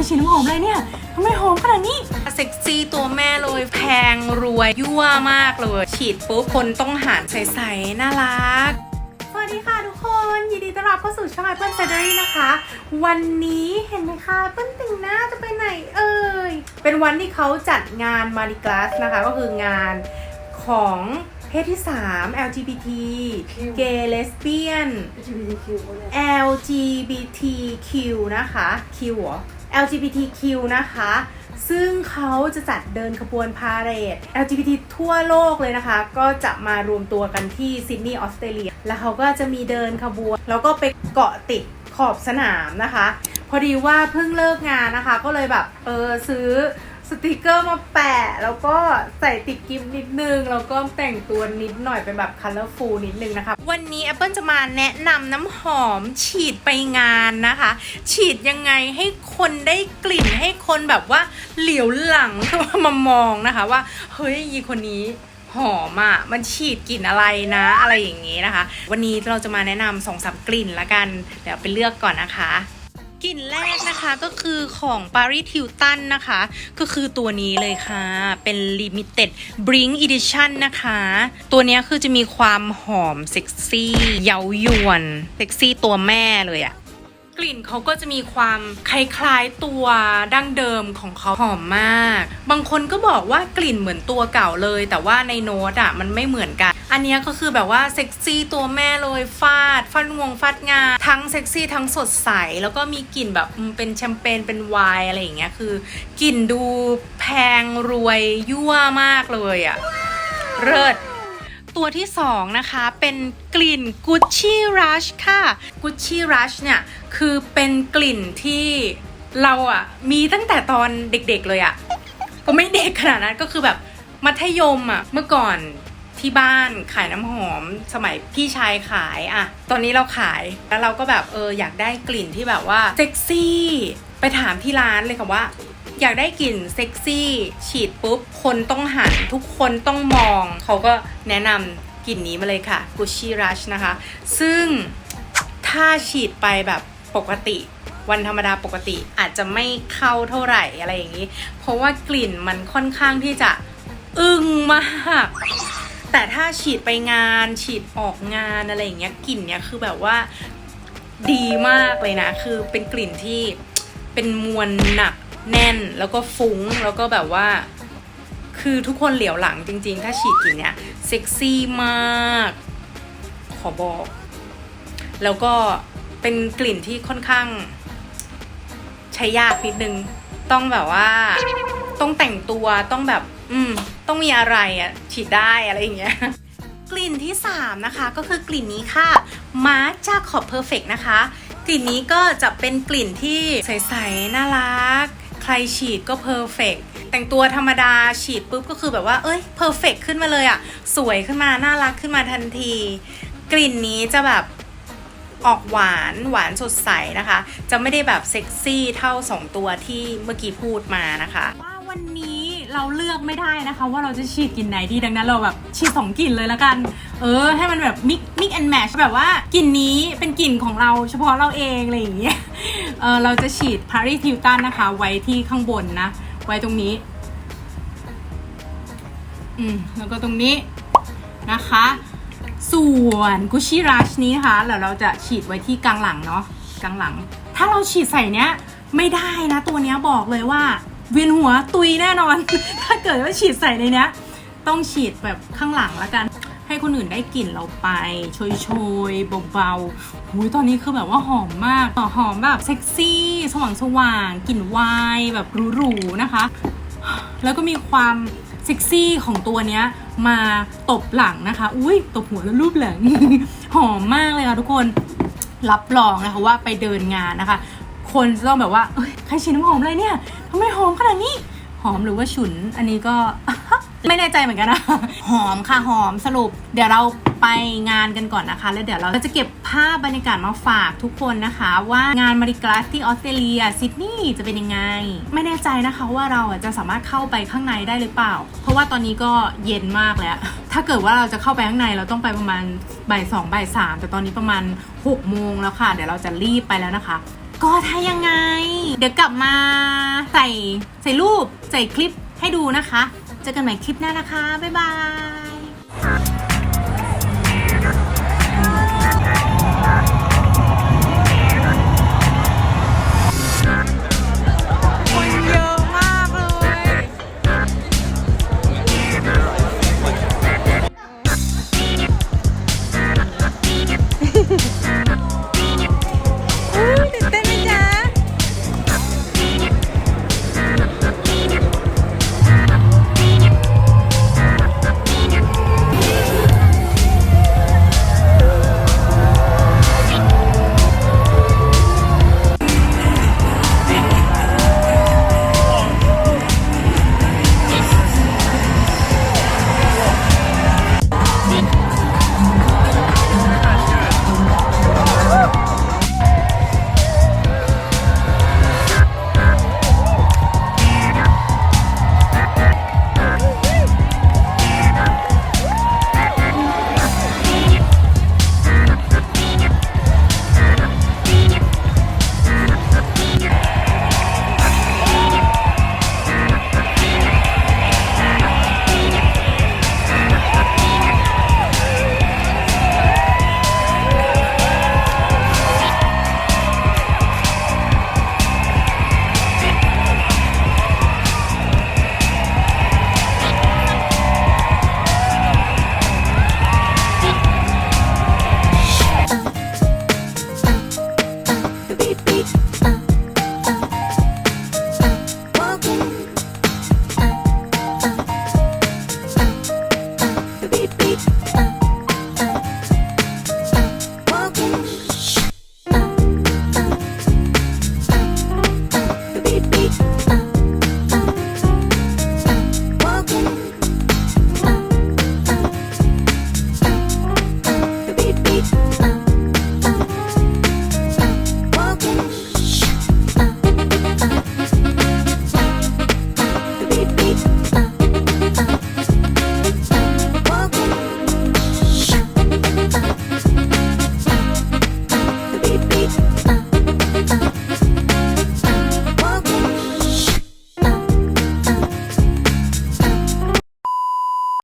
รฉีดน้ำหอมอะไรเนี่ยทำไมหอมขนาดนี้เซ็กซี่ตัวแม่เลยแพงรวยยั่วมากเลย ฉีดปุ๊บคนต้องหารใสๆน่ารักสวัสดีค่ะทุกคนยินดีต้อนรับเข้าสู่ช่อง Apple s a d e r y นะคะ วันนี้เห็นไหมคะเปิ้ลแต่งหน้าจะไปไหนเอ่ยเป็นวันที่เขาจัดงานมาริก a สนะคะ ก็คืองานของเพศที่ 3 LGBT gay lesbian LGBTQ นะคะ Q หรอ LGBTQ นะคะ ซึ่งเขาจะจัดเดินขบวนพาเหรด LGBT ทั่วโลกเลยนะคะ ก็จะมารวมตัวกันที่ซิดนีย์ออสเตรเลีย แล้วเขาก็จะมีเดินขบวน แล้วก็ไปเกาะติดขอบสนามนะคะ พอดีว่าเพิ่งเลิกงานนะคะ ก็เลยแบบเออซื้อ สติกเกอร์มาแปะ แล้วก็ใส่ติดกิมนิดนึง แล้วก็แต่งตัวนิดหน่อยเป็นแบบคัลเลอร์ฟูลนิดนึงนะคะ วันนี้ Apple จะมาแนะนำน้ำหอมฉีดไปงานนะคะ ฉีดยังไงให้คนได้กลิ่นให้คนแบบว่าเหลียวหลังเข้ามามองนะคะว่า เฮ้ยยีคนนี้หอมอะ่ะ มันฉีดกลิ่นอะไรนะ อะไรอย่างงี้นะคะ วันนี้เราจะมาแนะนำสองสามกลิ่นละกัน เดี๋ยวไปเลือกก่อนนะคะ กลิ่นแรกนะคะก็คือของ Paris Hilton นะคะ ก็คือตัวนี้เลยค่ะ เป็น Limited Bring Edition นะคะ ตัวนี้คือจะมีความหอมเซ็กซี่เย้ายวนเซ็กซี่ตัวแม่เลยอะกลิ่นเขาก็จะมีความคล้ายๆตัวดั้งเดิมของเขาหอมมาก บางคนก็บอกว่ากลิ่นเหมือนตัวเก่าเลย แต่ว่าในโน้ตอะมันไม่เหมือนกัน อันนี้ก็คือแบบว่าเซ็กซี่ตัวแม่เลยฟาดฟาดวงฟาดงาทั้งเซ็กซี่ทั้งสดใส แล้วก็มีกลิ่นแบบเป็นแชมเปญเป็นไวน์อะไรอย่างเงี้ยคือกลิ่นดูแพงรวยยั่วมากเลยอะเลิศตัวที่สองนะคะเป็นกลิ่น Gucci Rush ค่ะ Gucci Rush เนี่ยคือเป็นกลิ่นที่เราอะมีตั้งแต่ตอนเด็กๆเลยอะก็ไม่เด็กขนาดนั้นก็คือแบบมัธยมอะเมื่อก่อน ที่บ้านขายน้ำหอมสมัยพี่ชายขายอะตอนนี้เราขายแล้วเราก็แบบเอออยากได้กลิ่นที่แบบว่าเซ็กซี่ไปถามที่ร้านเลยค่ะว่า อยากได้กลิ่นเซ็กซี่ฉีดปุ๊บ คนต้องหันทุกคนต้องมอง เขาก็แนะนำกลิ่นนี้มาเลยค่ะ Gucci Rush นะคะ ซึ่งถ้าฉีดไปแบบปกติวันธรรมดาปกติอาจจะไม่เข้าเท่าไหร่อะไรอย่างนี้ เพราะว่ากลิ่นมันค่อนข้างที่จะอึ้งมาก แต่ถ้าฉีดไปงานฉีดออกงานอะไรอย่างเงี้ยกลิ่นเนี้ยคือแบบว่าดีมากเลยนะ คือเป็นกลิ่นที่เป็นมวลหนักแน่นแล้วก็ฟุ้งแล้วก็แบบว่า คือทุกคนเหลียวหลังจริง ๆ ถ้าฉีดกลิ่นเนี้ยเซ็กซี่มาก ขอบอก แล้วก็เป็นกลิ่นที่ค่อนข้าง ใช้ยากนิดนึง ต้องแบบว่า ต้องแต่งตัวต้องแบบ อืม ต้องมีอะไรอะ่ะฉีดได้อะไรอย่างเงี้ยกลิ่นที่ 3 นะคะ ก็คือกลิ่นนี้ค่ะมาจากขอบเพอร์เฟกนะคะ กลิ่นนี้ก็จะเป็นกลิ่นที่ใสๆน่ารัก ใครฉีดก็เพอร์เฟกแต่งตัวธรรมดาฉีดปุ๊บก็คือแบบว่าเอ้ยเพอร์เฟกขึ้นมาเลยอะ่ะสวยขึ้นมา น่ารักขึ้นมาทันที กลิ่นนี้จะแบบออกหวานหวานสดใสนะคะ จะไม่ได้แบบเซ็กซี่เท่า 2 ตัวที่เมื่อกี้พูดมานะคะ ว่าวันนี้ เราเลือกไม่ได้นะคะ ว่าเราจะฉีดกลิ่นไหนดีดังนั้นเราแบบฉีดสองกลิ่นเลยละกัน เออ ให้มันแบบมิกมิกแอนแมชแบบว่ากลิ่นนี้เป็นกลิ่นของเราเฉพาะเราเองอะไรอย่างเงี้ยเออเราจะฉีด Paris Hilton นะคะ ไว้ที่ข้างบนนะ ไว้ตรงนี้ อืมแล้วก็ตรงนี้นะคะ ส่วน Gucci Rush นี้นะคะเดี๋ยวเราจะฉีดไว้ที่กลางหลังเนาะกลางหลัง ถ้าเราฉีดใส่เนี้ยไม่ได้นะ ตัวเนี้ยบอกเลยว่า เวียนหัวตุยแน่นอน ถ้าเกิดว่าฉีดใส่ในเนี้ย ต้องฉีดแบบข้างหลังแล้วกัน ให้คนอื่นได้กลิ่นเราไปโชยๆเบาๆหุยตอนนี้คือแบบว่าหอมมากหอมแบบเซ็กซี่ สว่างสว่างๆกลิ่นวน์แบบหรูๆนะคะ แล้วก็มีความเซ็กซี่ของตัวเนี้ยมาตบหลังนะคะ อุ้ยตบหัวแล้วรูปหลัง หอมมากเลยค่ะทุกคน รับรองนะคะว่าไปเดินงานนะคะ คนจะต้องแบบว่าใครฉีดน้ำหอมอะไรเนี่ยทำไมหอมขนาดนี้ หอมหรือว่าฉุน อันนี้ก็ ไม่แน่ใจเหมือนกันนะ หอมค่ะหอมสรุป เดี๋ยวเราไปงานกันก่อนนะคะ แล้วเดี๋ยวเราจะเก็บภาพบรรยากาศมาฝากทุกคนนะคะ ว่างานมาริกาสที่ออสเตรเลียซิดนีย์จะเป็นยังไง ไม่แน่ใจนะคะว่าเราจะสามารถเข้าไปข้างในได้หรือเปล่า เพราะว่าตอนนี้ก็เย็นมากแล้ว ถ้าเกิดว่าเราจะเข้าไปข้างในเราต้องไปประมาณบ่ายสองบ่ายสามแต่ตอนนี้ประมาณ6กโมงแล้วค่ะ เดี๋ยวเราจะรีบไปแล้วนะคะ ก็ถ้ายังไง เดี๋ยวกลับมาใส่ใส่รูปใส่คลิปให้ดูนะคะ เจอกันใหม่คลิปหน้านะคะ บ๊ายบาย